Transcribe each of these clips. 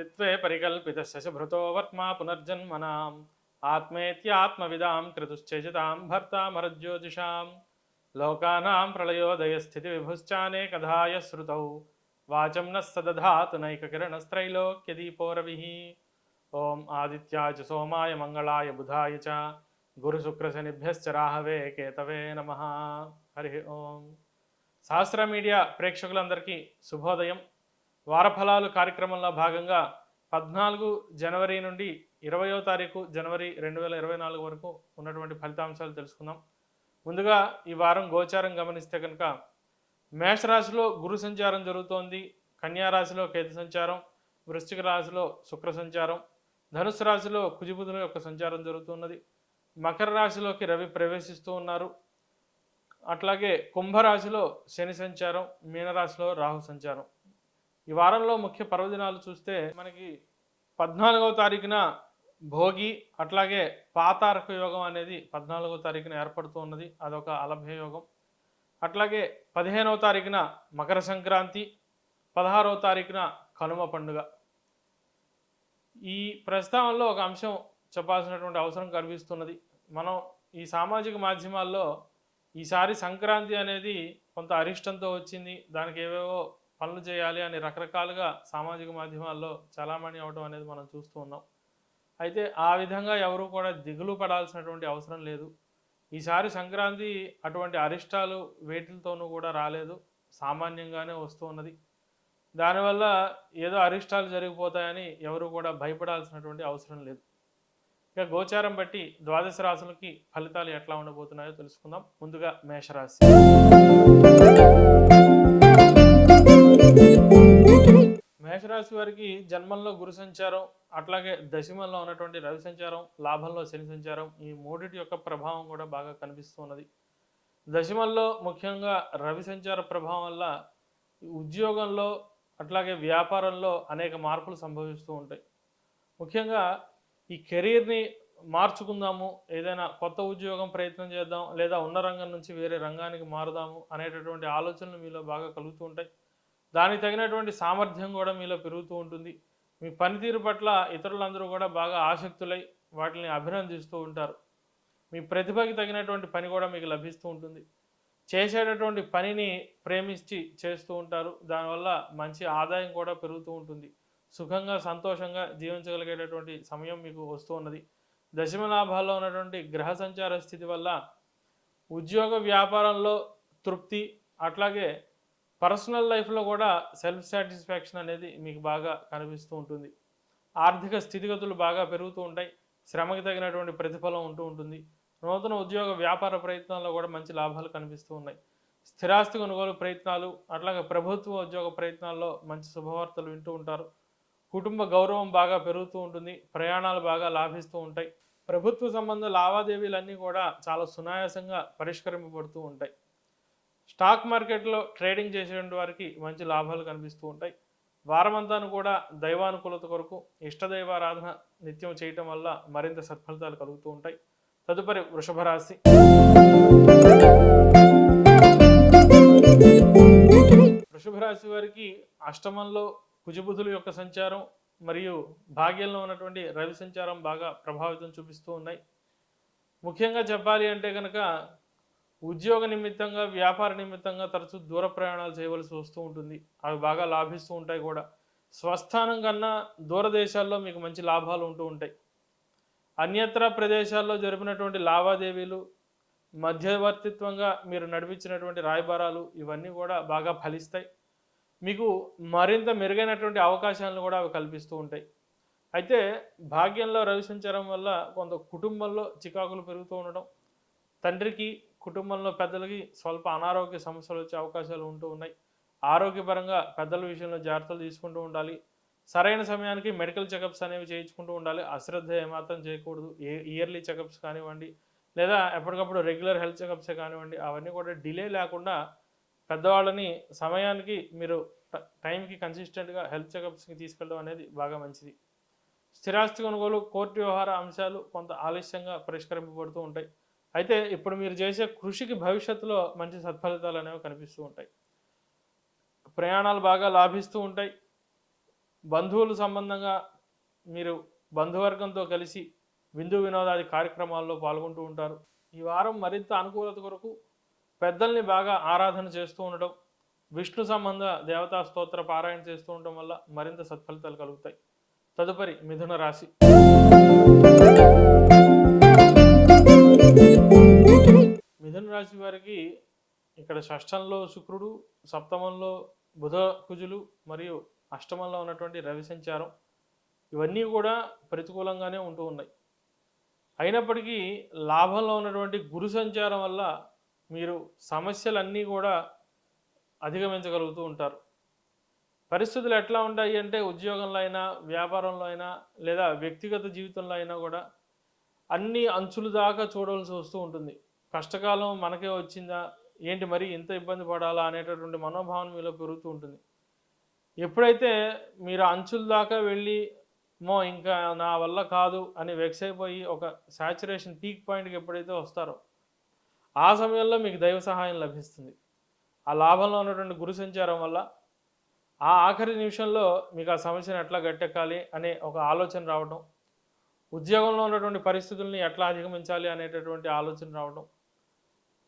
అస్తిత్వే పరికల్పిత శశభృతో వర్త్మా పునర్జన్మనాం. ఆత్మేత్యాత్మవిదాం క్రతుశ్చేజితాం భర్తామరజ్యోతిషాం. లోకానాం ప్రళయోదయ స్థితి విభుశ్చానేకధాయ శ్రుతౌ వాచం న సదధాతు నైకకిరణస్త్రైలోక్యదీపోరవి. ఓం ఆదిత్యాయ సోమాయ మంగళాయ బుధాయ చ. గురుశుక్రశనిభ్యశ్చ రాహవే కేతవే నమ. హరి ఓం. సహస్ర మీడియా ప్రేక్షకులందరికీ శుభోదయం. వారఫలాలు కార్యక్రమంలో భాగంగా పద్నాలుగు జనవరి నుండి ఇరవయో తారీఖు జనవరి రెండు వేల ఇరవై నాలుగు వరకు ఉన్నటువంటి ఫలితాంశాలు తెలుసుకుందాం. ముందుగా ఈ వారం గోచారం గమనిస్తే కనుక మేషరాశిలో గురు సంచారం జరుగుతోంది. కన్యారాశిలో కేతు సంచారం వృశ్చిక రాశిలో శుక్ర సంచారం ధనుసు రాశిలో కుజిబుధుల యొక్క సంచారం జరుగుతున్నది. మకర రాశిలోకి రవి ప్రవేశిస్తూ ఉన్నారు. అట్లాగే కుంభరాశిలో శని సంచారం మీనరాశిలో రాహు సంచారం. ఈ వారంలో ముఖ్య పర్వదినాలు చూస్తే మనకి పద్నాలుగవ తారీఖున భోగి అట్లాగే పాతారక యోగం అనేది పద్నాలుగవ తారీఖున ఏర్పడుతూ ఉన్నది. అదొక అలభ్య యోగం. అట్లాగే పదిహేనవ తారీఖున మకర సంక్రాంతి పదహారవ తారీఖున కనుమ పండుగ. ఈ ప్రస్తావనలో ఒక అంశం చెప్పాల్సినటువంటి అవసరం కనిపిస్తున్నది. మనం ఈ సామాజిక మాధ్యమాల్లో ఈసారి సంక్రాంతి అనేది కొంత అరిష్టంతో వచ్చింది. దానికి ఏవేవో పనులు చేయాలి అని రకరకాలుగా సామాజిక మాధ్యమాల్లో చలామణి అవడం అనేది మనం చూస్తూ ఉన్నాం. అయితే ఆ విధంగా ఎవరు కూడా దిగులు పడాల్సినటువంటి అవసరం లేదు. ఈసారి సంక్రాంతి అటువంటి అరిష్టాలు వేటిలతోనూ కూడా రాలేదు. సామాన్యంగానే వస్తూ ఉన్నది. దానివల్ల ఏదో అరిష్టాలు జరిగిపోతాయని ఎవరు కూడా భయపడాల్సినటువంటి అవసరం లేదు. ఇక గోచారం బట్టి ద్వాదశ రాశులకి ఫలితాలు ఎట్లా ఉండబోతున్నాయో తెలుసుకుందాం. ముందుగా మేషరాశి. మేషరాశి వారికి జన్మంలో గురు సంచారం అట్లాగే దశమంలో ఉన్నటువంటి రవి సంచారం లాభంలో శని సంచారం ఈ మూడిటి యొక్క ప్రభావం కూడా బాగా కనిపిస్తున్నది. దశమంలో ముఖ్యంగా రవి సంచార ప్రభావం వల్ల ఈ ఉద్యోగంలో అట్లాగే వ్యాపారంలో అనేక మార్పులు సంభవిస్తూ ఉంటాయి. ముఖ్యంగా ఈ కెరీర్ని మార్చుకుందాము ఏదైనా కొత్త ఉద్యోగం ప్రయత్నం చేద్దాం లేదా ఉన్న రంగం నుంచి వేరే రంగానికి మారుదాము అనేటటువంటి ఆలోచనలు మీలో బాగా కలుగుతూ ఉంటాయి. దానికి తగినటువంటి సామర్థ్యం కూడా మీలో పెరుగుతూ ఉంటుంది. మీ పనితీరు పట్ల ఇతరులందరూ కూడా బాగా ఆసక్తులై వాటిని అభినందిస్తూ ఉంటారు. మీ ప్రతిభకి తగినటువంటి పని కూడా మీకు లభిస్తూ ఉంటుంది. చేసేటటువంటి పనిని ప్రేమించి చేస్తూ ఉంటారు. దానివల్ల మంచి ఆదాయం కూడా పెరుగుతూ ఉంటుంది. సుఖంగా సంతోషంగా జీవించగలిగేటటువంటి సమయం మీకు వస్తూ ఉన్నది. దశమ లాభాల్లో ఉన్నటువంటి గ్రహ సంచార స్థితి వల్ల ఉద్యోగ వ్యాపారంలో తృప్తి అట్లాగే పర్సనల్ లైఫ్లో కూడా సెల్ఫ్ సాటిస్ఫాక్షన్ అనేది మీకు బాగా కనిపిస్తూ ఉంటుంది. ఆర్థిక స్థితిగతులు బాగా పెరుగుతూ ఉంటాయి. శ్రమకి తగినటువంటి ప్రతిఫలం ఉంటూ ఉంటుంది. నూతన ఉద్యోగ వ్యాపార ప్రయత్నాల్లో కూడా మంచి లాభాలు కనిపిస్తూ ఉన్నాయి. స్థిరాస్తి కొనుగోలు ప్రయత్నాలు అట్లాగే ప్రభుత్వ ఉద్యోగ ప్రయత్నాల్లో మంచి శుభవార్తలు వింటూ ఉంటారు. కుటుంబ గౌరవం బాగా పెరుగుతూ ఉంటుంది. ప్రయాణాలు బాగా లాభిస్తూ ఉంటాయి. ప్రభుత్వ సంబంధ లావాదేవీలన్నీ కూడా చాలా సునాయాసంగా పరిష్కరింపబడుతూ ఉంటాయి. స్టాక్ మార్కెట్లో ట్రేడింగ్ చేసేటువంటి వారికి మంచి లాభాలు కనిపిస్తూ ఉంటాయి. వారమంతాను కూడా దైవానుకూలత కొరకు ఇష్టదైవారాధన నిత్యం చేయటం వల్ల మరింత సత్ఫలితాలు కలుగుతూ ఉంటాయి. తదుపరి వృషభ రాశి వృషభ రాశి వారికి అష్టమంలో కుజబుధుల యొక్క సంచారం మరియు భాగ్యంలో ఉన్నటువంటి రవి సంచారం బాగా ప్రభావితం చూపిస్తూ ఉన్నాయి. ముఖ్యంగా చెప్పాలి అంటే కనుక ఉద్యోగ నిమిత్తంగా వ్యాపార నిమిత్తంగా తరచూ దూర ప్రయాణాలు చేయవలసి వస్తూ ఉంటుంది. అవి బాగా లాభిస్తూ ఉంటాయి కూడా. స్వస్థానం కన్నా దూరదేశాల్లో మీకు మంచి లాభాలు ఉంటూ ఉంటాయి. అన్యత్ర ప్రదేశాల్లో జరిపినటువంటి లావాదేవీలు మధ్యవర్తిత్వంగా మీరు నడిపించినటువంటి రాయబారాలు ఇవన్నీ కూడా బాగా ఫలిస్తాయి. మీకు మరింత మెరుగైనటువంటి అవకాశాలను కూడా అవి కల్పిస్తూ ఉంటాయి. అయితే భాగ్యంలో రవి సంచారం వల్ల కొంత కుటుంబంలో చికాకులు పెరుగుతూ ఉండడం తండ్రికి కుటుంబంలో పెద్దలకి స్వల్ప అనారోగ్య సమస్యలు వచ్చే అవకాశాలు ఉంటూ ఉన్నాయి. ఆరోగ్యపరంగా పెద్దల విషయంలో జాగ్రత్తలు తీసుకుంటూ ఉండాలి. సరైన సమయానికి మెడికల్ చెకప్స్ అనేవి చేయించుకుంటూ ఉండాలి. అశ్రద్ధ ఏమాత్రం చేయకూడదు. ఏ ఇయర్లీ చెకప్స్ కానివ్వండి లేదా ఎప్పటికప్పుడు రెగ్యులర్ హెల్త్ చెకప్సే కానివ్వండి అవన్నీ కూడా డిలే లేకుండా పెద్దవాళ్ళని సమయానికి మీరు ట- టైంకి కన్సిస్టెంట్గా హెల్త్ చెకప్స్కి తీసుకెళ్ళడం అనేది బాగా మంచిది. స్థిరాస్తి కొనుగోలు కోర్టు వ్యవహార అంశాలు కొంత ఆలస్యంగా పరిష్కరింపబడుతూ ఉంటాయి. అయితే ఇప్పుడు మీరు చేసే కృషికి భవిష్యత్తులో మంచి సత్ఫలితాలు అనేవి కనిపిస్తూ ఉంటాయి. ప్రయాణాలు బాగా లాభిస్తూ ఉంటాయి. బంధువుల సంబంధంగా మీరు బంధువర్గంతో కలిసి విందు వినోదాది కార్యక్రమాల్లో పాల్గొంటూ ఉంటారు. ఈ వారం మరింత అనుకూలత కొరకు పెద్దల్ని బాగా ఆరాధన చేస్తూ ఉండడం విష్ణు సంబంధ దేవతా స్తోత్ర పారాయణ చేస్తూ ఉండడం వల్ల మరింత సత్ఫలితాలు కలుగుతాయి. తదుపరి మిథున రాశి. మిథున రాశి వారికి ఇక్కడ షష్టంలో శుక్రుడు సప్తమంలో బుధ కుజులు మరియు అష్టమంలో ఉన్నటువంటి రవి సంచారం. ఇవన్నీ కూడా ప్రతికూలంగానే ఉంటూ ఉన్నాయి. అయినప్పటికీ లాభంలో ఉన్నటువంటి గురు సంచారం వల్ల మీరు సమస్యలన్నీ కూడా అధిగమించగలుగుతూ ఉంటారు. పరిస్థితులు ఎట్లా ఉంటాయి అంటే ఉద్యోగంలో అయినా వ్యాపారంలో అయినా లేదా వ్యక్తిగత జీవితంలో అయినా కూడా అన్ని అంచులు దాకా చూడవలసి వస్తూ ఉంటుంది. కష్టకాలం మనకే వచ్చిందా? ఏంటి మరి ఇంత ఇబ్బంది పడాలా అనేటటువంటి మనోభావన మీలో పెరుగుతూ ఉంటుంది. ఎప్పుడైతే మీరు అంచుల దాకా వెళ్ళి మో ఇంకా నా వల్ల కాదు అని వెక్స్ అయిపోయి ఒక సాచురేషన్ పీక్ పాయింట్కి ఎప్పుడైతే వస్తారో ఆ సమయంలో మీకు దైవ సహాయం లభిస్తుంది. ఆ లాభంలో ఉన్నటువంటి గురు సంచారం వల్ల ఆ ఆఖరి నిమిషంలో మీకు ఆ సమస్యను ఎట్లా గట్టెక్కాలి అనే ఒక ఆలోచన రావడం ఉద్యోగంలో ఉన్నటువంటి పరిస్థితుల్ని ఎట్లా అధిగమించాలి అనేటటువంటి ఆలోచన రావడం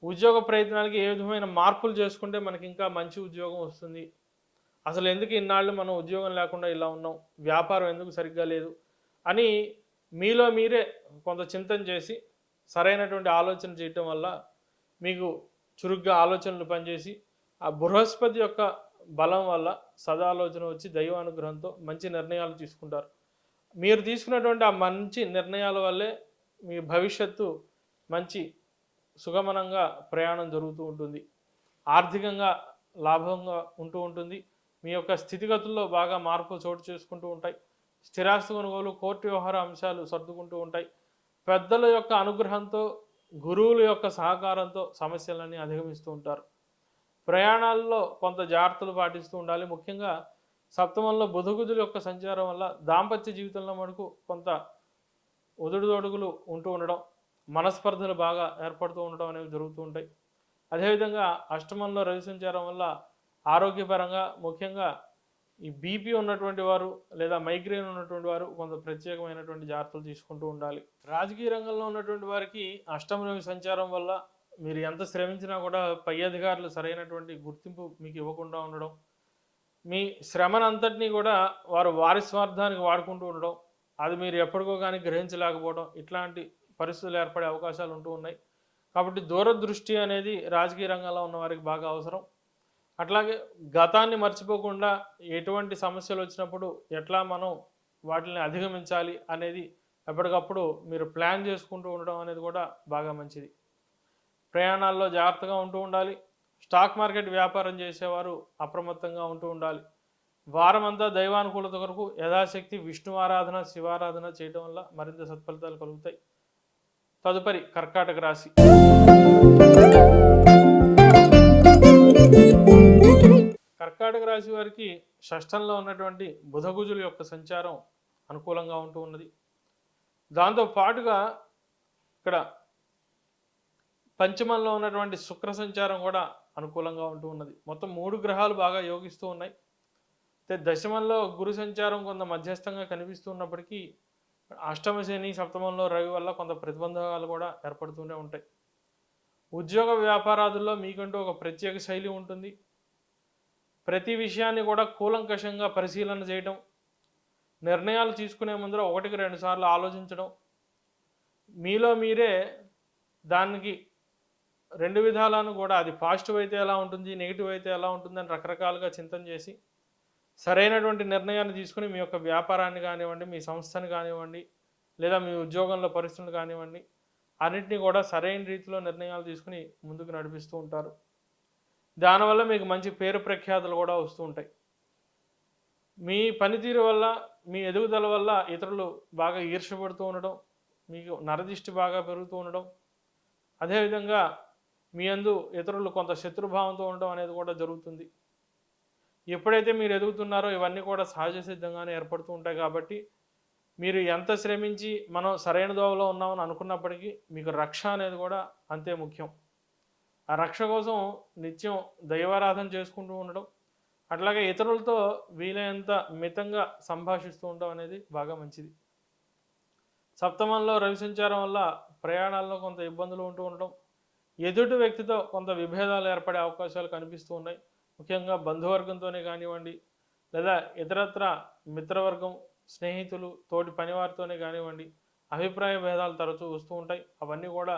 ఉద్యోగ ప్రయత్నాలకి ఏ విధమైన మార్పులు చేసుకుంటే మనకి ఇంకా మంచి ఉద్యోగం వస్తుంది? అసలు ఎందుకు ఇన్నాళ్ళు మనం ఉద్యోగం లేకుండా ఇలా ఉన్నాం? వ్యాపారం ఎందుకు సరిగ్గా లేదు? అని మీలో మీరే కొంత చింతన చేసి సరైనటువంటి ఆలోచన చేయటం వల్ల మీకు చురుగ్గా ఆలోచనలు పనిచేసి ఆ బృహస్పతి యొక్క బలం వల్ల సదాలోచన వచ్చి దైవ అనుగ్రహంతో మంచి నిర్ణయాలు తీసుకుంటారు. మీరు తీసుకున్నటువంటి ఆ మంచి నిర్ణయాల వల్లే మీ భవిష్యత్తు మంచి సుగమనంగా ప్రయాణం జరుగుతూ ఉంటుంది. ఆర్థికంగా లాభంగా ఉంటూ ఉంటుంది. మీ యొక్క స్థితిగతుల్లో బాగా మార్పులు చోటు చేసుకుంటూ ఉంటాయి. స్థిరాస్తి కొనుగోలు కోర్టు వ్యవహార అంశాలు సర్దుకుంటూ ఉంటాయి. పెద్దల యొక్క అనుగ్రహంతో గురువుల యొక్క సహకారంతో సమస్యలన్నీ అధిగమిస్తూ ఉంటారు. ప్రయాణాల్లో కొంత జాగ్రత్తలు పాటిస్తూ ఉండాలి. ముఖ్యంగా సప్తమంలో బుధగుజుల యొక్క సంచారం వల్ల దాంపత్య జీవితంలో మనకు కొంత ఒదుడుదొడుగులు ఉంటూ ఉండడం మనస్పర్ధలు బాగా ఏర్పడుతూ ఉండడం అనేవి జరుగుతూ ఉంటాయి. అదేవిధంగా అష్టమంలో రవి సంచారం వల్ల ఆరోగ్యపరంగా ముఖ్యంగా ఈ బీపీ ఉన్నటువంటి వారు లేదా మైగ్రేన్ ఉన్నటువంటి వారు కొంత ప్రత్యేకమైనటువంటి జాగ్రత్తలు తీసుకుంటూ ఉండాలి. రాజకీయ రంగంలో ఉన్నటువంటి వారికి అష్టమ రవి సంచారం వల్ల మీరు ఎంత శ్రమించినా కూడా పై అధికారులు సరైనటువంటి గుర్తింపు మీకు ఇవ్వకుండా ఉండడం మీ శ్రమనంతటినీ కూడా వారు వారి స్వార్థానికి వాడుకుంటూ ఉండడం అది మీరు ఎప్పటికో కానీ గ్రహించలేకపోవడం ఇట్లాంటి పరిస్థితులు ఏర్పడే అవకాశాలు ఉంటూ ఉన్నాయి. కాబట్టి దూరదృష్టి అనేది రాజకీయ రంగంలో ఉన్న వారికి బాగా అవసరం. అట్లాగే గతాన్ని మర్చిపోకుండా ఎటువంటి సమస్యలు వచ్చినప్పుడు ఎట్లా మనం వాటిని అధిగమించాలి అనేది ఎప్పటికప్పుడు మీరు ప్లాన్ చేసుకుంటూ ఉండడం అనేది కూడా బాగా మంచిది. ప్రయాణాల్లో జాగ్రత్తగా ఉంటూ ఉండాలి. స్టాక్ మార్కెట్ వ్యాపారం చేసేవారు అప్రమత్తంగా ఉంటూ ఉండాలి. వారమంతా దైవానుకూలత కొరకు యథాశక్తి విష్ణు ఆరాధన శివారాధన చేయడం వల్ల మరింత సత్ఫలితాలు కలుగుతాయి. తదుపరి కర్కాటక రాశి. కర్కాటక రాశి వారికి షష్టంలో ఉన్నటువంటి బుధగుజుల యొక్క సంచారం అనుకూలంగా ఉంటూ ఉన్నది. దాంతో పాటుగా ఇక్కడ పంచమంలో ఉన్నటువంటి శుక్ర సంచారం కూడా అనుకూలంగా ఉంటూ ఉన్నది. మొత్తం మూడు గ్రహాలు బాగా యోగిస్తూ ఉన్నాయి. అయితే దశమంలో గురు సంచారం కొంత మధ్యస్థంగా కనిపిస్తూ ఉన్నప్పటికీ అష్టమ శని సప్తమంలో రవి వల్ల కొంత ప్రతిబంధకాలు కూడా ఏర్పడుతూనే ఉంటాయి. ఉద్యోగ వ్యాపారాదుల్లో మీకంటూ ఒక ప్రత్యేక శైలి ఉంటుంది. ప్రతి విషయాన్ని కూడా కూలంకషంగా పరిశీలన చేయడం నిర్ణయాలు తీసుకునే ముందర ఒకటికి రెండు సార్లు ఆలోచించడం మీలో మీరే దానికి రెండు విధాలను కూడా అది పాజిటివ్ అయితే ఎలా ఉంటుంది నెగిటివ్ అయితే ఎలా ఉంటుంది అని రకరకాలుగా చింతన చేసి సరైనటువంటి నిర్ణయాన్ని తీసుకుని మీ యొక్క వ్యాపారాన్ని కానివ్వండి మీ సంస్థని కానివ్వండి లేదా మీ ఉద్యోగంలో పరిస్థితులు కానివ్వండి అన్నింటినీ కూడా సరైన రీతిలో నిర్ణయాలు తీసుకుని ముందుకు నడిపిస్తూ ఉంటారు. దానివల్ల మీకు మంచి పేరు ప్రఖ్యాతులు కూడా వస్తూ ఉంటాయి. మీ పనితీరు వల్ల మీ ఎదుగుదల వల్ల ఇతరులు బాగా ఈర్షపడుతూ ఉండడం మీకు నరదిష్టి బాగా పెరుగుతూ ఉండడం అదేవిధంగా మీ అందు ఇతరులు కొంత శత్రుభావంతో ఉండడం అనేది కూడా జరుగుతుంది. ఎప్పుడైతే మీరు ఎదుగుతున్నారో ఇవన్నీ కూడా సహజ సిద్ధంగానే ఏర్పడుతూ ఉంటాయి కాబట్టి మీరు ఎంత శ్రమించి మనం సరైన దోవలో ఉన్నామని అనుకున్నప్పటికీ మీకు రక్ష అనేది కూడా అంతే ముఖ్యం. ఆ రక్ష కోసం నిత్యం దైవారాధన చేసుకుంటూ ఉండడం అట్లాగే ఇతరులతో వీలైనంత మితంగా సంభాషిస్తూ ఉండడం అనేది బాగా మంచిది. సప్తమంలో రవి సంచారం వల్ల ప్రయాణాల్లో కొంత ఇబ్బందులు ఉంటూ ఉండడం ఎదుటి వ్యక్తితో కొంత విభేదాలు ఏర్పడే అవకాశాలు కనిపిస్తూ ఉన్నాయి. ముఖ్యంగా బంధువర్గంతోనే కానివ్వండి లేదా ఇతరత్ర మిత్రవర్గం స్నేహితులు తోటి పనివారితోనే కానివ్వండి అభిప్రాయ భేదాలు తరచూ వస్తూ ఉంటాయి. అవన్నీ కూడా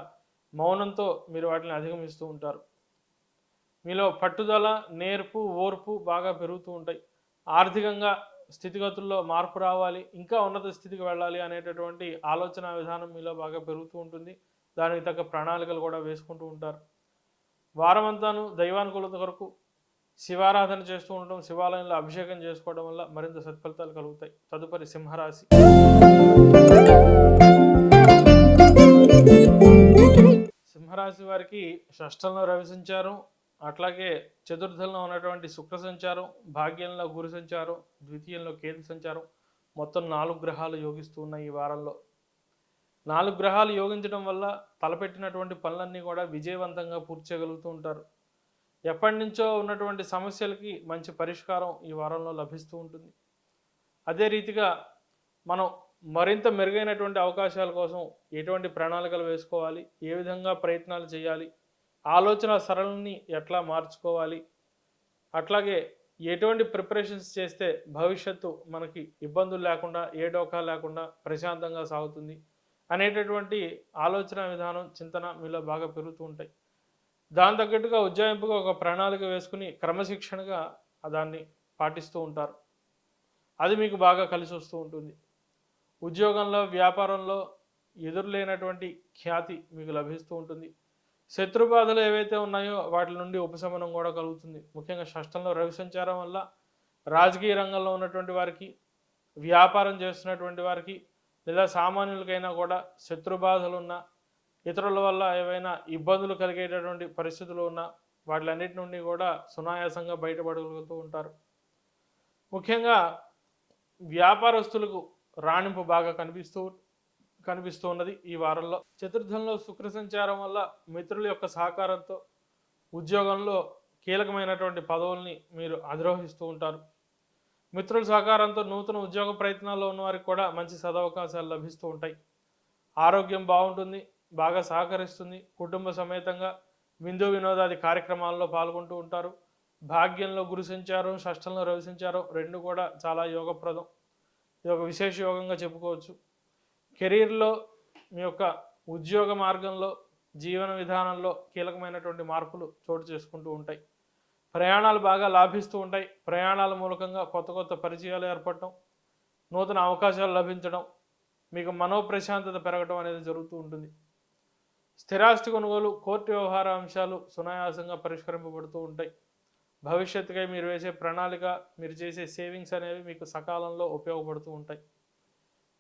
మౌనంతో మీరు వాటిని అధిగమిస్తూ ఉంటారు. మీలో పట్టుదల నేర్పు ఓర్పు బాగా పెరుగుతూ ఉంటాయి. ఆర్థికంగా స్థితిగతుల్లో మార్పు రావాలి ఇంకా ఉన్నత స్థితికి వెళ్ళాలి అనేటటువంటి ఆలోచన విధానం మీలో బాగా పెరుగుతూ ఉంటుంది. దానికి తగ్గ ప్రణాళికలు కూడా వేసుకుంటూ ఉంటారు. వారమంతాను దైవానుకూలత కొరకు శివారాధన చేస్తూ ఉండటం శివాలయంలో అభిషేకం చేసుకోవడం వల్ల మరింత సత్ఫలితాలు కలుగుతాయి. తదుపరి సింహరాశి. సింహరాశి వారికి షష్టంలో రవి సంచారం అట్లాగే చతుర్థంలో ఉన్నటువంటి శుక్ర సంచారం భాగ్యంలో గురు సంచారం ద్వితీయంలో కేతు సంచారం. మొత్తం నాలుగు గ్రహాలు యోగిస్తూ ఉన్నాయి ఈ వారంలో. నాలుగు గ్రహాలు యోగించడం వల్ల తలపెట్టినటువంటి పనులన్నీ కూడా విజయవంతంగా పూర్తి చేయగలుగుతూ ఉంటారు. ఎప్పటి నుంచో ఉన్నటువంటి సమస్యలకి మంచి పరిష్కారం ఈ వారంలో లభిస్తూ ఉంటుంది. అదే రీతిగా మనం మరింత మెరుగైనటువంటి అవకాశాల కోసం ఎటువంటి ప్రణాళికలు వేసుకోవాలి ఏ విధంగా ప్రయత్నాలు చేయాలి ఆలోచన సరళిని ఎట్లా మార్చుకోవాలి అట్లాగే ఎటువంటి ప్రిపరేషన్స్ చేస్తే భవిష్యత్తు మనకి ఇబ్బందులు లేకుండా ఏ డోకా లేకుండా ప్రశాంతంగా సాగుతుంది అనేటటువంటి ఆలోచన విధానం చింతన మీలో బాగా పెరుగుతూ ఉంటాయి. దాని తగ్గట్టుగా ఉజ్జాయింపుగా ఒక ప్రణాళిక వేసుకుని క్రమశిక్షణగా దాన్ని పాటిస్తూ ఉంటారు. అది మీకు బాగా కలిసి వస్తూ ఉంటుంది. ఉద్యోగంలో వ్యాపారంలో ఎదురులేనటువంటి ఖ్యాతి మీకు లభిస్తూ ఉంటుంది. శత్రు బాధలు ఏవైతే ఉన్నాయో వాటి నుండి ఉపశమనం కూడా కలుగుతుంది. ముఖ్యంగా షష్టంలో రవి సంచారం వల్ల రాజకీయ రంగంలో ఉన్నటువంటి వారికి వ్యాపారం చేస్తున్నటువంటి వారికి లేదా సామాన్యులకైనా కూడా శత్రు బాధలు ఉన్నా ఇతరుల వల్ల ఏవైనా ఇబ్బందులు కలిగేటటువంటి పరిస్థితులు ఉన్నా వాటిలన్నిటి నుండి కూడా సునాయాసంగా బయటపడగలుగుతూ ఉంటారు. ముఖ్యంగా వ్యాపారస్తులకు రాణింపు బాగా కనిపిస్తూ కనిపిస్తూ ఉన్నది ఈ వారంలో. చతుర్థంలో శుక్ర సంచారం వల్ల మిత్రుల యొక్క సహకారంతో ఉద్యోగంలో కీలకమైనటువంటి పదవుల్ని మీరు అధిరోహిస్తూ ఉంటారు. మిత్రుల సహకారంతో నూతన ఉద్యోగ ప్రయత్నాల్లో ఉన్న వారికి కూడా మంచి సదవకాశాలు లభిస్తూ ఉంటాయి. ఆరోగ్యం బాగుంటుంది బాగా సహకరిస్తుంది. కుటుంబ సమేతంగా విందు వినోదాది కార్యక్రమాల్లో పాల్గొంటూ ఉంటారు. భాగ్యంలో గురు సంచారం షష్టంలో రవి సంచారం రెండు కూడా చాలా యోగప్రదం. ఇది ఒక విశేష యోగంగా చెప్పుకోవచ్చు. కెరీర్లో మీ యొక్క ఉద్యోగ మార్గంలో జీవన విధానంలో కీలకమైనటువంటి మార్పులు చోటు చేసుకుంటూ ఉంటాయి. ప్రయాణాలు బాగా లాభిస్తూ ఉంటాయి. ప్రయాణాల మూలకంగా కొత్త కొత్త పరిచయాలు ఏర్పడటం నూతన అవకాశాలు లభించడం మీకు మనోప్రశాంతత పెరగడం అనేది జరుగుతూ ఉంటుంది. స్థిరాస్తి కొనుగోలు కోర్టు వ్యవహార అంశాలు సునాయాసంగా పరిష్కరింపబడుతూ ఉంటాయి. భవిష్యత్తుకై మీరు వేసే ప్రణాళిక మీరు చేసే సేవింగ్స్ అనేవి మీకు సకాలంలో ఉపయోగపడుతూ ఉంటాయి.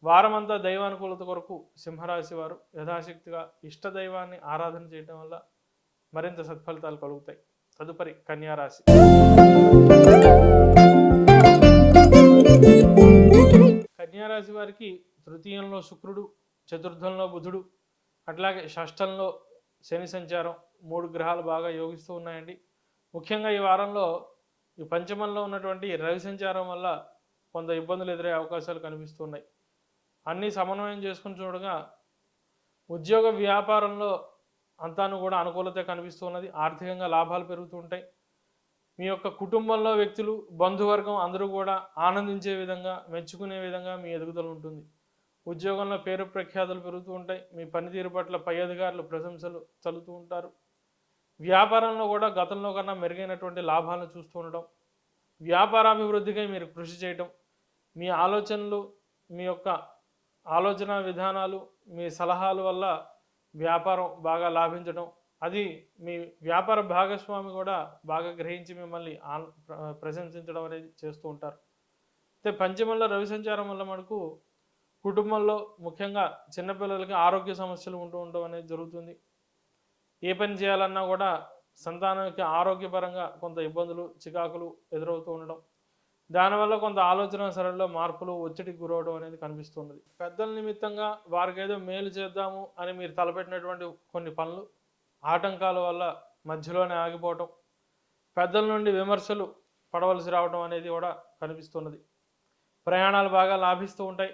వారమంతా దైవానుకూలత కొరకు సింహరాశి వారు యథాశక్తిగా ఇష్ట దైవాన్ని ఆరాధన చేయడం వల్ల మరింత సత్ఫలితాలు కలుగుతాయి. తదుపరి కన్యారాశి కన్యారాశి వారికి తృతీయంలో శుక్రుడు చతుర్థంలో బుధుడు అట్లాగే షష్టంలో శని సంచారం మూడు గ్రహాలు బాగా యోగిస్తూ ఉన్నాయండి. ముఖ్యంగా ఈ వారంలో ఈ పంచమంలో ఉన్నటువంటి రవి సంచారం వల్ల కొంత ఇబ్బందులు ఎదురయ్యే అవకాశాలు కనిపిస్తున్నాయి అన్నీ సమన్వయం చేసుకుని చూడగా ఉద్యోగ వ్యాపారంలో అంతాను కూడా అనుకూలత కనిపిస్తున్నది ఆర్థికంగా లాభాలు పెరుగుతుంటాయి మీ యొక్క కుటుంబంలో వ్యక్తులు బంధువర్గం అందరూ కూడా ఆనందించే విధంగా మెచ్చుకునే విధంగా మీ ఎదుగుదల ఉంటుంది. ఉద్యోగంలో పేరు ప్రఖ్యాతులు పెరుగుతూ ఉంటాయి. మీ పనితీరు పట్ల పై అధికారులు ప్రశంసలు చల్లుతూ ఉంటారు. వ్యాపారంలో కూడా గతంలో కన్నా మెరుగైనటువంటి లాభాలను చూస్తూ ఉండడం వ్యాపారాభివృద్ధికై మీరు కృషి చేయటం మీ ఆలోచనలు మీ యొక్క ఆలోచన విధానాలు మీ సలహాల వల్ల వ్యాపారం బాగా లాభించడం అది మీ వ్యాపార భాగస్వామి కూడా బాగా గ్రహించి మిమ్మల్ని ప్రశంసించడం అనేది చేస్తూ ఉంటారు. అయితే పంచమంలో రవి సంచారం వల్ల మనకు కుటుంబంలో ముఖ్యంగా చిన్నపిల్లలకి ఆరోగ్య సమస్యలు ఉంటూ ఉండడం అనేది జరుగుతుంది. ఏ పని చేయాలన్నా కూడా సంతానానికి ఆరోగ్యపరంగా కొంత ఇబ్బందులు చికాకులు ఎదురవుతూ ఉండడం దానివల్ల కొంత ఆలోచన సరళిలో మార్పులు ఒత్తిడికి గురవడం అనేది కనిపిస్తున్నది. పెద్దల నిమిత్తంగా వారికి ఏదో మేలు చేద్దాము అని మీరు తలపెట్టినటువంటి కొన్ని పనులు ఆటంకాల వల్ల మధ్యలోనే ఆగిపోవటం పెద్దల నుండి విమర్శలు పడవలసి రావడం అనేది కూడా కనిపిస్తున్నది. ప్రయాణాలు బాగా లాభిస్తూ ఉంటాయి.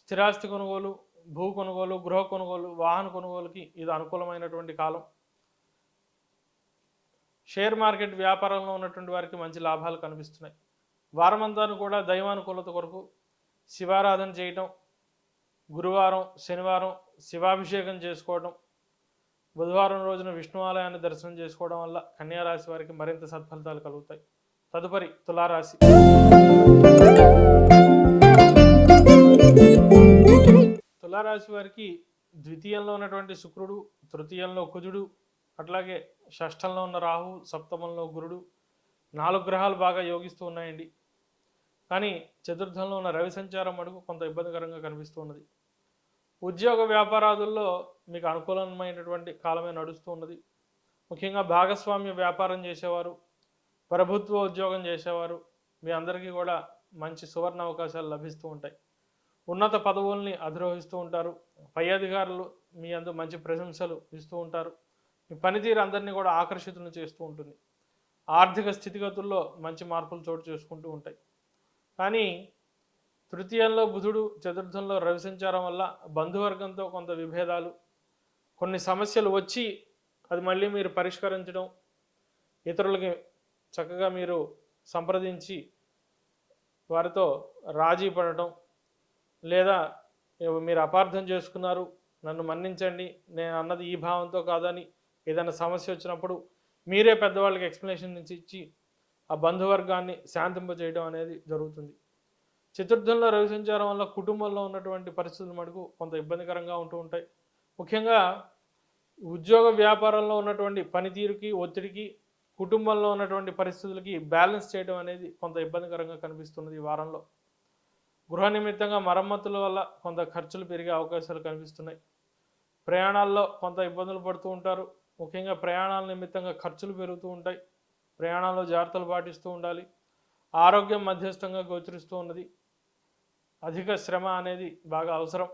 స్థిరాస్తి కొనుగోలు భూ కొనుగోలు గృహ కొనుగోలు వాహన కొనుగోలుకి ఇది అనుకూలమైనటువంటి కాలం. షేర్ మార్కెట్ వ్యాపారంలో ఉన్నటువంటి వారికి మంచి లాభాలు కనిపిస్తున్నాయి. వారమంతాను కూడా దైవానుకూలత కొరకు శివారాధన చేయటం గురువారం శనివారం శివాభిషేకం చేసుకోవడం బుధవారం రోజున విష్ణు ఆలయాన్ని దర్శనం చేసుకోవడం వల్ల కన్యారాశి వారికి మరింత సత్ఫలితాలు కలుగుతాయి. తదుపరి తులారాశి. తులారాశి వారికి ద్వితీయంలో ఉన్నటువంటి శుక్రుడు తృతీయంలో కుజుడు అట్లాగే షష్టంలో ఉన్న రాహు సప్తమంలో గురుడు నాలుగు గ్రహాలు బాగా యోగిస్తూ ఉన్నాయండి. కానీ చతుర్థంలో ఉన్న రవి సంచారం అడుగు కొంత ఇబ్బందికరంగా కనిపిస్తూ ఉన్నది. ఉద్యోగ వ్యాపారాదుల్లో మీకు అనుకూలమైనటువంటి కాలమే నడుస్తూ ఉన్నది. ముఖ్యంగా భాగస్వామ్య వ్యాపారం చేసేవారు ప్రభుత్వ ఉద్యోగం చేసేవారు మీ అందరికీ కూడా మంచి సువర్ణ అవకాశాలు లభిస్తూ ఉంటాయి. ఉన్నత పదవుల్ని అధిరోహిస్తూ ఉంటారు. పై అధికారులు మీ అందు మంచి ప్రశంసలు ఇస్తూ ఉంటారు. మీ పనితీరు అందరినీ కూడా ఆకర్షితులను చేస్తూ ఉంటుంది. ఆర్థిక స్థితిగతుల్లో మంచి మార్పులు చోటు చేసుకుంటూ ఉంటాయి. కానీ తృతీయంలో బుధుడు చతుర్థంలో రవి సంచారం వల్ల బంధువర్గంతో కొంత విభేదాలు కొన్ని సమస్యలు వచ్చి అది మళ్ళీ మీరు పరిష్కరించడం ఇతరులకి చక్కగా మీరు సంప్రదించి వారితో రాజీ పడటం లేదా మీరు అపార్థం చేసుకున్నారు నన్ను మన్నించండి నేను అన్నది ఈ భావంతో కాదని ఏదైనా సమస్య వచ్చినప్పుడు మీరే పెద్దవాళ్ళకి ఎక్స్ప్లెనేషన్ నుంచి ఇచ్చి ఆ బంధువర్గాన్ని శాంతింపజేయడం అనేది జరుగుతుంది. చతుర్థంలో రవి సంచారం వల్ల కుటుంబంలో ఉన్నటువంటి పరిస్థితులు మటుకు కొంత ఇబ్బందికరంగా ఉంటూ ఉంటాయి. ముఖ్యంగా ఉద్యోగ వ్యాపారంలో ఉన్నటువంటి పనితీరుకి ఒత్తిడికి కుటుంబంలో ఉన్నటువంటి పరిస్థితులకి బ్యాలెన్స్ చేయడం అనేది కొంత ఇబ్బందికరంగా కనిపిస్తున్నది ఈ వారంలో. గృహ నిమిత్తంగా మరమ్మతుల వల్ల కొంత ఖర్చులు పెరిగే అవకాశాలు కనిపిస్తున్నాయి. ప్రయాణాల్లో కొంత ఇబ్బందులు పడుతూ ఉంటారు. ముఖ్యంగా ప్రయాణాల నిమిత్తంగా ఖర్చులు పెరుగుతూ ఉంటాయి. ప్రయాణాల్లో జాగ్రత్తలు పాటిస్తూ ఉండాలి. ఆరోగ్యం మధ్యస్థంగా గోచరిస్తూ ఉన్నది. అధిక శ్రమ అనేది బాగా అవసరం.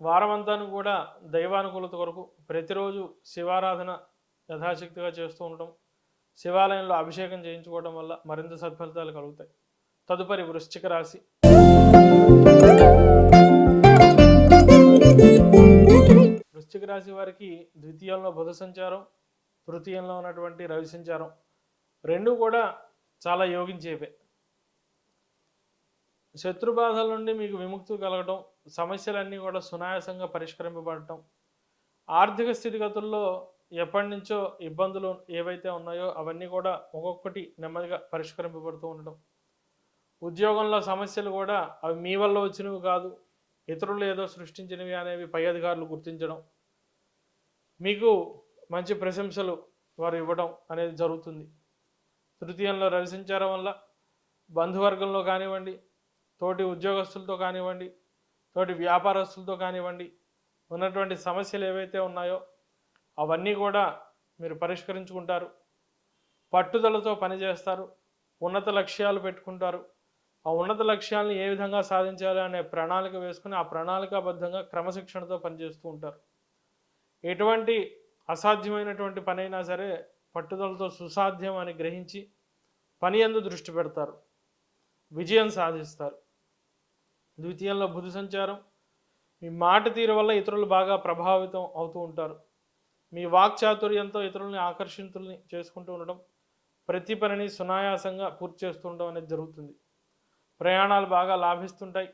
వారమంతాను కూడా దైవానుకూలత కొరకు ప్రతిరోజు శివారాధన యథాశక్తిగా చేస్తూ ఉండటం శివాలయంలో అభిషేకం చేయించుకోవడం వల్ల మరింత సత్ఫలితాలు కలుగుతాయి. తదుపరి వృశ్చిక రాశి. వృశ్చిక రాశి వారికి ద్వితీయంలో బుధ సంచారం తృతీయంలో ఉన్నటువంటి రవి సంచారం. రెండు కూడా చాలా యోగించేవే శత్రు బాధల నుండి మీకు విముక్తి కలగటం సమస్యలన్నీ కూడా సునాయాసంగా పరిష్కరింపబడటం ఆర్థిక స్థితిగతుల్లో ఎప్పటి నుంచో ఇబ్బందులు ఏవైతే ఉన్నాయో అవన్నీ కూడా ఒక్కొక్కటి నెమ్మదిగా పరిష్కరింపబడుతూ ఉండడం. ఉద్యోగంలో సమస్యలు కూడా అవి మీ వల్ల వచ్చినవి కాదు ఇతరులు ఏదో సృష్టించినవి అనేవి పై అధికారులు గుర్తించడం మీకు మంచి ప్రశంసలు వారు ఇవ్వడం అనేది జరుగుతుంది. తృతీయంలో రవి సంచారం వల్ల బంధువర్గంలో కానివ్వండి తోటి ఉద్యోగస్తులతో కానివ్వండి తోటి వ్యాపారస్తులతో కానివ్వండి ఉన్నటువంటి సమస్యలు ఏవైతే ఉన్నాయో అవన్నీ కూడా మీరు పరిష్కరించుకుంటారు. పట్టుదలతో పనిచేస్తారు ఉన్నత లక్ష్యాలు పెట్టుకుంటారు. ఆ ఉన్నత లక్ష్యాలను ఏ విధంగా సాధించాలి అనే ప్రణాళిక వేసుకుని ఆ ప్రణాళికాబద్ధంగా క్రమశిక్షణతో పనిచేస్తూ ఉంటారు. ఎటువంటి అసాధ్యమైనటువంటి పనైనా సరే పట్టుదలతో సుసాధ్యం అని గ్రహించి పని ఎందు దృష్టి పెడతారు. విజయం సాధిస్తారు. ద్వితీయంలో బుధ సంచారం. మీ మాట తీరు వల్ల ఇతరులు బాగా ప్రభావితం అవుతూ ఉంటారు. మీ వాక్చాతుర్యంతో ఇతరుల్ని ఆకర్షితుల్ని చేసుకుంటూ ఉండడం ప్రతి పనిని సునాయాసంగా పూర్తి చేస్తుండడం అనేది జరుగుతుంది. ప్రయాణాలు బాగా లాభిస్తుంటాయి.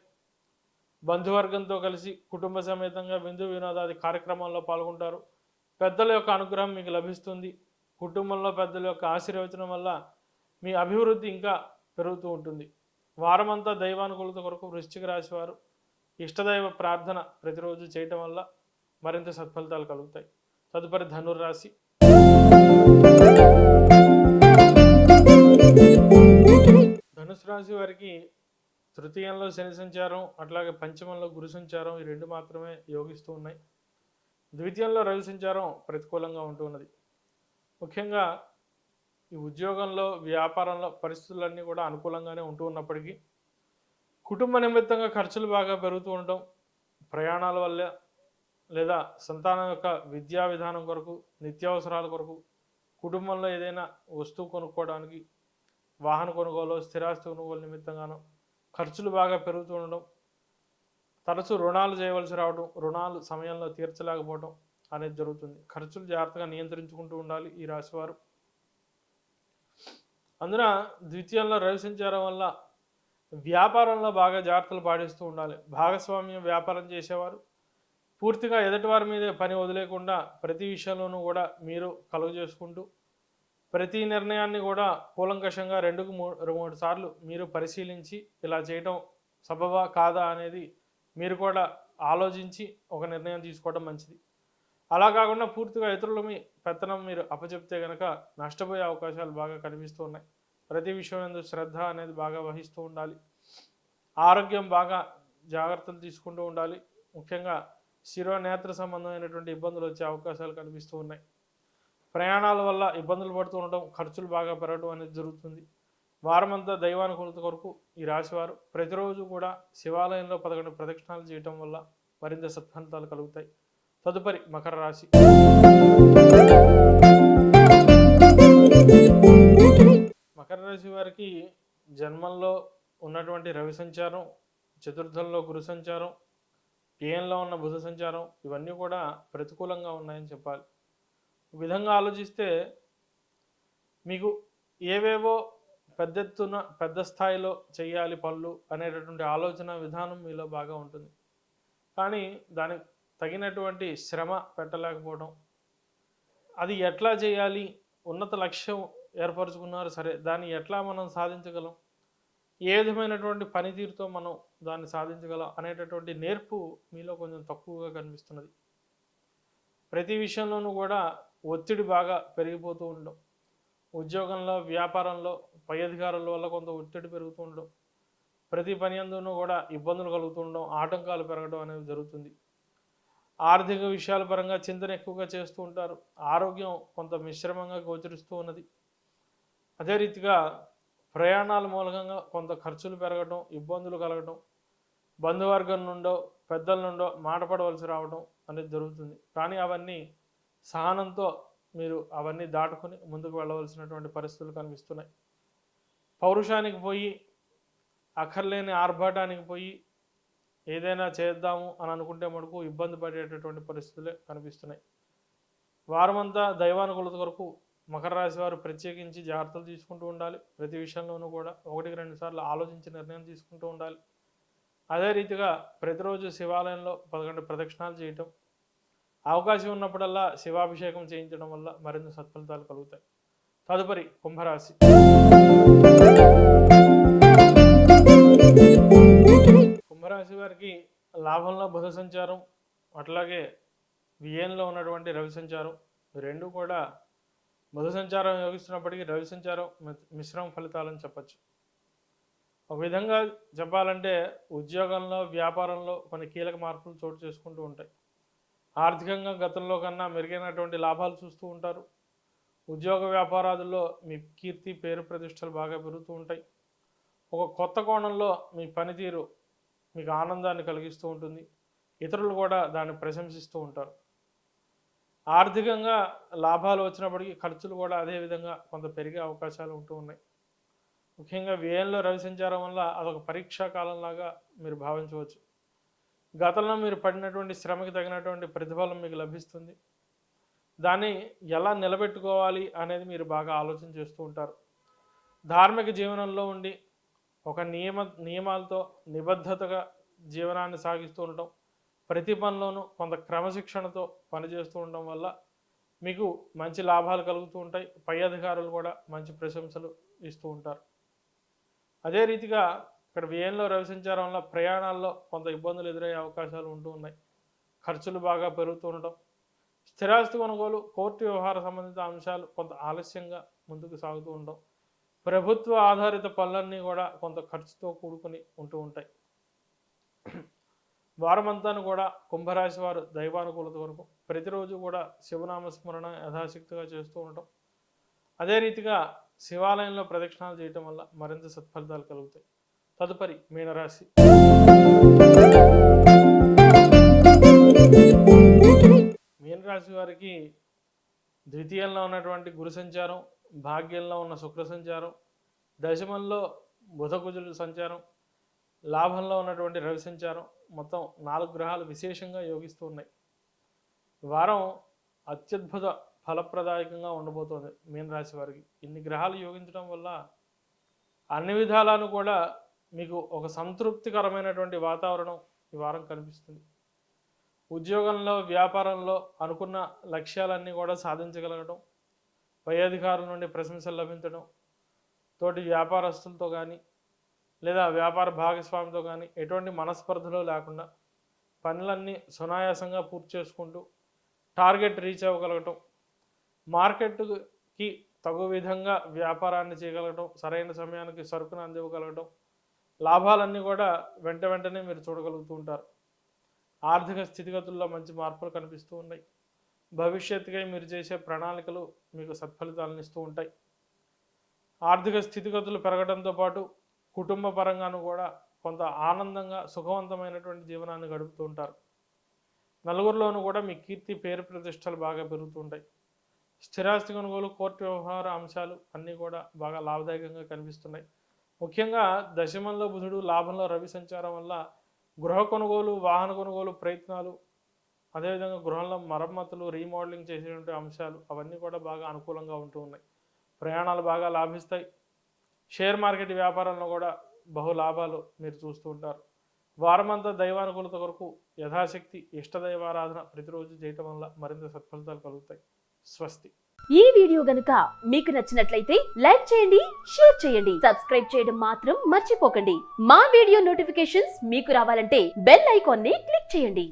బంధువర్గంతో కలిసి కుటుంబ సమేతంగా విందు వినోదాది కార్యక్రమాల్లో పాల్గొంటారు. పెద్దల యొక్క అనుగ్రహం మీకు లభిస్తుంది. కుటుంబంలో పెద్దల యొక్క ఆశీర్వచనం వల్ల మీ అభివృద్ధి ఇంకా పెరుగుతూ ఉంటుంది. వారమంతా దైవానుకూలత కొరకు వృశ్చిక రాశి వారు ఇష్టదైవ ప్రార్థన ప్రతిరోజు చేయటం వల్ల మరింత సత్ఫలితాలు కలుగుతాయి. తదుపరి ధనుర్రాశి. ధనుసు రాశి వారికి తృతీయంలో శని సంచారం అట్లాగే పంచమంలో గురు సంచారం ఈ రెండు మాత్రమే యోగిస్తూ ఉన్నాయి. ద్వితీయంలో రవి సంచారం ప్రతికూలంగా ఉంటున్నది ముఖ్యంగా ఈ ఉద్యోగంలో వ్యాపారంలో పరిస్థితులన్నీ కూడా అనుకూలంగానే ఉంటూ ఉన్నప్పటికీ కుటుంబ నిమిత్తంగా ఖర్చులు బాగా పెరుగుతూ ఉండటం ప్రయాణాల వల్ల లేదా సంతానం యొక్క విద్యా విధానం కొరకు నిత్యావసరాల కొరకు కుటుంబంలో ఏదైనా వస్తువు కొనుక్కోవడానికి వాహన కొనుగోలు స్థిరాస్తి కొనుగోలు నిమిత్తంగానో ఖర్చులు బాగా పెరుగుతూ ఉండడం తరచూ రుణాలు చేయవలసి రావడం రుణాలు సమయంలో తీర్చలేకపోవడం అనేది జరుగుతుంది. ఖర్చులు జాగ్రత్తగా నియంత్రించుకుంటూ ఉండాలి ఈ రాశివారు. అందున ద్వితీయంలో రవి సంచారం వల్ల వ్యాపారంలో బాగా జాగ్రత్తలు పాటిస్తూ ఉండాలి. భాగస్వామ్యం వ్యాపారం చేసేవారు పూర్తిగా ఎదుటివారి మీదే పని వదిలేకుండా ప్రతి విషయంలోనూ కూడా మీరు కలుగు చేసుకుంటూ ప్రతి నిర్ణయాన్ని కూడా కూలంకషంగా రెండుకు మూడు మూడు సార్లు మీరు పరిశీలించి ఇలా చేయడం సబబా కాదా అనేది మీరు కూడా ఆలోచించి ఒక నిర్ణయం తీసుకోవడం మంచిది. అలా కాకుండా పూర్తిగా ఇతరుల మీ పెత్తనం మీరు అప్పచెప్తే కనుక నష్టపోయే అవకాశాలు బాగా కనిపిస్తూ ఉన్నాయి. ప్రతి విషయం ఎందు శ్రద్ధ అనేది బాగా వహిస్తూ ఉండాలి. ఆరోగ్యం బాగా జాగ్రత్తలు తీసుకుంటూ ఉండాలి. ముఖ్యంగా శిరోనేత్ర సంబంధమైనటువంటి ఇబ్బందులు వచ్చే అవకాశాలు కనిపిస్తూ ఉన్నాయి. ప్రయాణాల వల్ల ఇబ్బందులు పడుతూ ఉండడం ఖర్చులు బాగా పెరగడం అనేది జరుగుతుంది. వారమంతా దైవానుకూలత కొరకు ఈ రాశివారు ప్రతిరోజు కూడా శివాలయంలో పదకొండు ప్రదక్షిణాలు చేయటం వల్ల మరింత సత్ఫలితాలు కలుగుతాయి. తదుపరి మకర రాశి. మకర రాశి వారికి జన్మంలో ఉన్నటువంటి రవి సంచారం చతుర్థంలో గురు సంచారం ఏఎన్లో ఉన్న బుధ సంచారం ఇవన్నీ కూడా ప్రతికూలంగా ఉన్నాయని చెప్పాలి. విధంగా ఆలోచిస్తే మీకు ఏవేవో పెద్ద ఎత్తున పెద్ద స్థాయిలో చేయాలి పనులు అనేటటువంటి ఆలోచన విధానం మీలో బాగా ఉంటుంది. కానీ దానికి తగినటువంటి శ్రమ పెట్టలేకపోవడం అది ఎట్లా చేయాలి ఉన్నత లక్ష్యం ఏర్పరచుకున్నారు సరే దాన్ని ఎట్లా మనం సాధించగలం? ఏ విధమైనటువంటి పనితీరుతో మనం దాన్ని సాధించగలం అనేటటువంటి నేర్పు మీలో కొంచెం తక్కువగా కనిపిస్తున్నది. ప్రతి విషయంలోనూ కూడా ఒత్తిడి బాగా పెరిగిపోతూ ఉండడం ఉద్యోగంలో వ్యాపారంలో పై అధికారుల వల్ల కొంత ఒత్తిడి పెరుగుతూ ఉండడం ప్రతి పని అందునూ కూడా ఇబ్బందులు కలుగుతూ ఉండడం ఆటంకాలు పెరగడం అనేది జరుగుతుంది. ఆర్థిక విషయాల పరంగా చింతన ఎక్కువగా చేస్తూ ఉంటారు. ఆరోగ్యం కొంత మిశ్రమంగా గోచరిస్తూ ఉన్నది. అదే రీతిగా ప్రయాణాల మూలకంగా కొంత ఖర్చులు పెరగడం ఇబ్బందులు కలగడం బంధువర్గం నుండో పెద్దల నుండో మాటపడవలసి రావడం అనేది జరుగుతుంది. కానీ అవన్నీ సహనంతో మీరు అవన్నీ దాటుకొని ముందుకు వెళ్ళవలసినటువంటి పరిస్థితులు కనిపిస్తున్నాయి. పౌరుషానికి పోయి అక్కర్లేని ఆర్భాటానికి పోయి ఏదైనా చేద్దాము అని అనుకుంటే మటుకు ఇబ్బంది పడేటటువంటి పరిస్థితులే కనిపిస్తున్నాయి. వారమంతా దైవానుకూలత కొరకు మకర రాశి వారు ప్రత్యేకించి జాగ్రత్తలు తీసుకుంటూ ఉండాలి. ప్రతి విషయంలోనూ కూడా ఒకటికి రెండు సార్లు ఆలోచించి నిర్ణయం తీసుకుంటూ ఉండాలి. అదే రీతిగా ప్రతిరోజు శివాలయంలో పదకొండు ప్రదక్షిణాలు చేయటం అవకాశం ఉన్నప్పుడల్లా శివాభిషేకం చేయించడం వల్ల మరిన్ని సత్ఫలితాలు కలుగుతాయి. తదుపరి కుంభరాశి. కుంభరాశి వారికి లాభంలో బుధ సంచారం అట్లాగే వియన్లో ఉన్నటువంటి రవి సంచారం రెండు కూడా బుధ సంచారం యోగిస్తున్నప్పటికీ రవి సంచారం మిశ్రమ ఫలితాలని చెప్పచ్చు. ఒక విధంగా చెప్పాలంటే ఉద్యోగంలో వ్యాపారంలో కొన్ని కీలక మార్పులు చోటు చేసుకుంటూ ఉంటాయి. ఆర్థికంగా గతంలో కన్నా మెరుగైనటువంటి లాభాలు చూస్తూ ఉంటారు. ఉద్యోగ వ్యాపారాదుల్లో మీ కీర్తి పేరు ప్రతిష్టలు బాగా పెరుగుతూ ఉంటాయి. ఒక కొత్త కోణంలో మీ పనితీరు మీకు ఆనందాన్ని కలిగిస్తూ ఉంటుంది. ఇతరులు కూడా దాన్ని ప్రశంసిస్తూ ఉంటారు. ఆర్థికంగా లాభాలు వచ్చినప్పటికీ ఖర్చులు కూడా అదేవిధంగా కొంత పెరిగే అవకాశాలు ఉంటూ ఉన్నాయి. ముఖ్యంగా వ్యయంలో రవి సంచారం వల్ల అదొక పరీక్షా కాలంలాగా మీరు భావించవచ్చు. గతంలో మీరు పడినటువంటి శ్రమకి తగినటువంటి ప్రతిఫలం మీకు లభిస్తుంది. దాన్ని ఎలా నిలబెట్టుకోవాలి అనేది మీరు బాగా ఆలోచన చేస్తూ ఉంటారు. ధార్మిక జీవనంలో ఉండి ఒక నియమ నియమాలతో నిబద్ధతగా జీవనాన్ని సాగిస్తూ ఉండటం ప్రతి పనిలోనూ కొంత క్రమశిక్షణతో పనిచేస్తూ ఉండడం వల్ల మీకు మంచి లాభాలు కలుగుతూ ఉంటాయి. పై అధికారులు కూడా మంచి ప్రశంసలు ఇస్తూ ఉంటారు. అదే రీతిగా ఇక్కడ వ్యయంలో రవి వల్ల ప్రయాణాల్లో కొంత ఇబ్బందులు ఎదురయ్యే అవకాశాలు ఉంటూ ఉన్నాయి. ఖర్చులు బాగా పెరుగుతూ ఉండటం స్థిరాస్తి కొనుగోలు కోర్టు వ్యవహార సంబంధిత అంశాలు కొంత ఆలస్యంగా ముందుకు సాగుతూ ఉండడం ప్రభుత్వ ఆధారిత పనులన్నీ కూడా కొంత ఖర్చుతో కూడుకుని ఉంటూ ఉంటాయి. వారమంతాను కూడా కుంభరాశి వారు దైవానుకూలత వరకు ప్రతిరోజు కూడా శివనామ స్మరణ యథాశక్తిగా చేస్తూ ఉండటం. అదే రీతిగా శివాలయంలో ప్రదక్షిణాలు చేయటం వల్ల మరింత సత్ఫలితాలు కలుగుతాయి. తదుపరి మీనరాశి. మీనరాశి వారికి ద్వితీయంలో ఉన్నటువంటి గురు సంచారం భాగ్యంలో ఉన్న శుక్ర సంచారం దశమంలో బుధకుజుల సంచారం లాభంలో ఉన్నటువంటి రవి సంచారం మొత్తం నాలుగు గ్రహాలు విశేషంగా యోగిస్తూ ఉన్నాయి. వారం అత్యద్భుత ఫలప్రదాయకంగా ఉండబోతోంది మీనరాశి వారికి. ఇన్ని గ్రహాలు యోగించడం వల్ల అన్ని విధాలను కూడా మీకు ఒక సంతృప్తికరమైనటువంటి వాతావరణం ఈ వారం కనిపిస్తుంది. ఉద్యోగంలో వ్యాపారంలో అనుకున్న లక్ష్యాలన్నీ కూడా సాధించగలగడం పై అధికారుల నుండి ప్రశంసలు లభించడం తోటి వ్యాపారస్తులతో కానీ లేదా వ్యాపార భాగస్వామితో కానీ ఎటువంటి మనస్పర్ధలు లేకుండా పనులన్నీ సునాయాసంగా పూర్తి చేసుకుంటూ టార్గెట్ రీచ్ అవ్వగలగటం మార్కెట్కి తగు విధంగా వ్యాపారాన్ని చేయగలగటం సరైన సమయానికి సరుకును అందివ్వగలగటం లాభాలన్నీ కూడా వెంట వెంటనే మీరు చూడగలుగుతూ ఉంటారు. ఆర్థిక స్థితిగతుల్లో మంచి మార్పులు కనిపిస్తూ ఉన్నాయి. భవిష్యత్తుకై మీరు చేసే ప్రణాళికలు మీకు సత్ఫలితాలను ఇస్తూ ఉంటాయి. ఆర్థిక స్థితిగతులు పెరగడంతో పాటు కుటుంబ పరంగాను కూడా కొంత ఆనందంగా సుఖవంతమైనటువంటి జీవనాన్ని గడుపుతూ ఉంటారు. నలుగురిలోనూ కూడా మీ కీర్తి పేరు ప్రతిష్టలు బాగా పెరుగుతుంటాయి స్థిరాస్తి కొనుగోలు కోర్టు వ్యవహార అంశాలు అన్నీ కూడా బాగా లాభదాయకంగా కనిపిస్తున్నాయి. ముఖ్యంగా దశమంలో బుధుడు లాభంలో రవి సంచారం వల్ల గృహ కొనుగోలు వాహన కొనుగోలు ప్రయత్నాలు అదేవిధంగా గృహంలో మరమ్మతులు రీమోడలింగ్ చేసేటువంటి అంశాలు అవన్నీ కూడా బాగా అనుకూలంగా ఉంటూ ఉన్నాయి. ప్రయాణాలు బాగా లాభిస్తాయి. షేర్ మార్కెట్ వ్యాపారంలో కూడా బహు లాభాలు మీరు చూస్తూ ఉంటారు. వారమంతా దైవానుకూలత కొరకు యథాశక్తి ఇష్టదైవారాధన ప్రతిరోజు చేయటం వల్ల మరింత సత్ఫలితాలు కలుగుతాయి. స్వస్తి. ఈ వీడియో గనుక మీకు నచ్చినట్లయితే లైక్ చేయండి షేర్ చేయండి. సబ్స్క్రైబ్ చేయడం మాత్రం మర్చిపోకండి. మా వీడియో నోటిఫికేషన్స్ మీకు రావాలంటే బెల్ ఐకాన్ని క్లిక్ చేయండి.